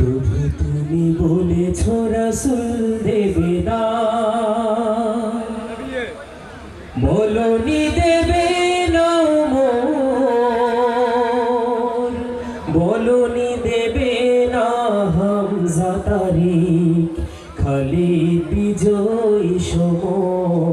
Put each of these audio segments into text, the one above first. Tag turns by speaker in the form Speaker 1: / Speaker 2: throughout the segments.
Speaker 1: প্রভু তুমি বলেছ রাসুল দেবে না। বলনি দেবে না বলনি দেবে না হামজা তারিখ খালি বিজয় সমর।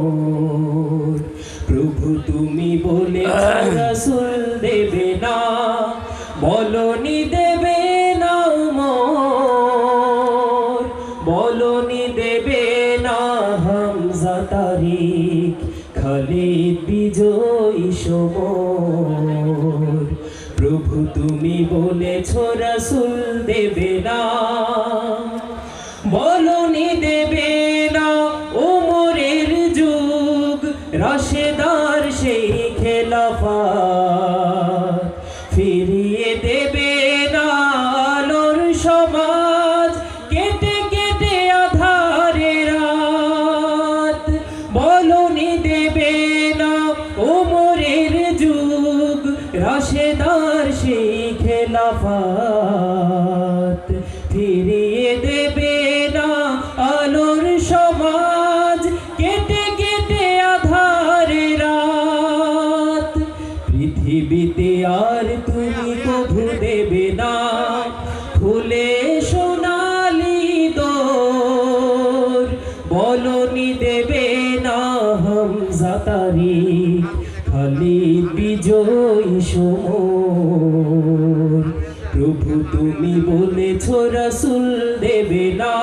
Speaker 1: বলনি দেবে না হামজা তারিখ খালিদ বিজয় সমর। প্রভু তুমি বলেছ, রাসুল দেবে না। বলনি দেবে না ওমরের যুগ, রাশেদার সেই খেলাফা। ফিরিয়ে রাশেদার সেই খেলাফাত ফিরিয়ে দেবে না আলোর সমাজ, কেটে কেটে আধারে রাত। পৃথিবীতে আর তুমি কভু দেবে না, ফুলে সোনালি দোর। বলনি দেবে না হামজা খালি বিজয় সমর প্রভু তুমি বলেছ, রাসুল দেবে না।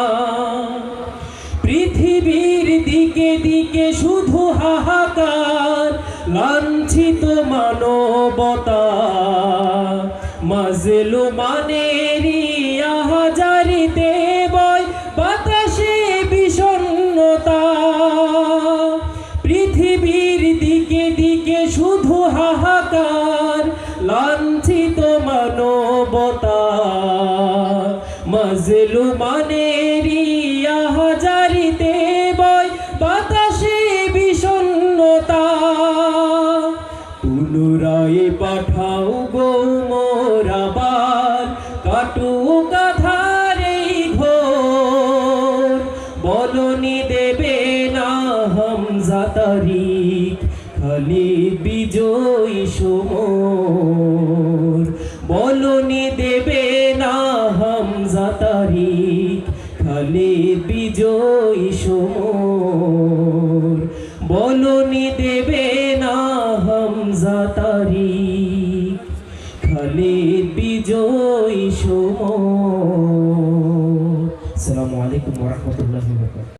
Speaker 1: পৃথিবীর দিকে দিকে শুধু হাহাকার, লাঞ্ছিত মানবতা। মাজেলো মানেরি পৃথিবীর দিকে দিকে শুধু হাহাকার, লাঞ্ছিত মানবতা মজলু মানেরি হাজারিতে বয় পুনরায় পাঠাও গো মোরাবার কাটুক আধারে ঘোর। বলনি তারিখ, খালি বিজয় সমর। বলনি দেবে না হামজা তারিখ, খালি বিজয় সমর। বলনি দেবে না হামজা তারিখ, খালি বিজয় সমর। আসসালামু আলাইকুম ওয়া রাহমাতুল্লাহি ওয়া বারাকাতুহু।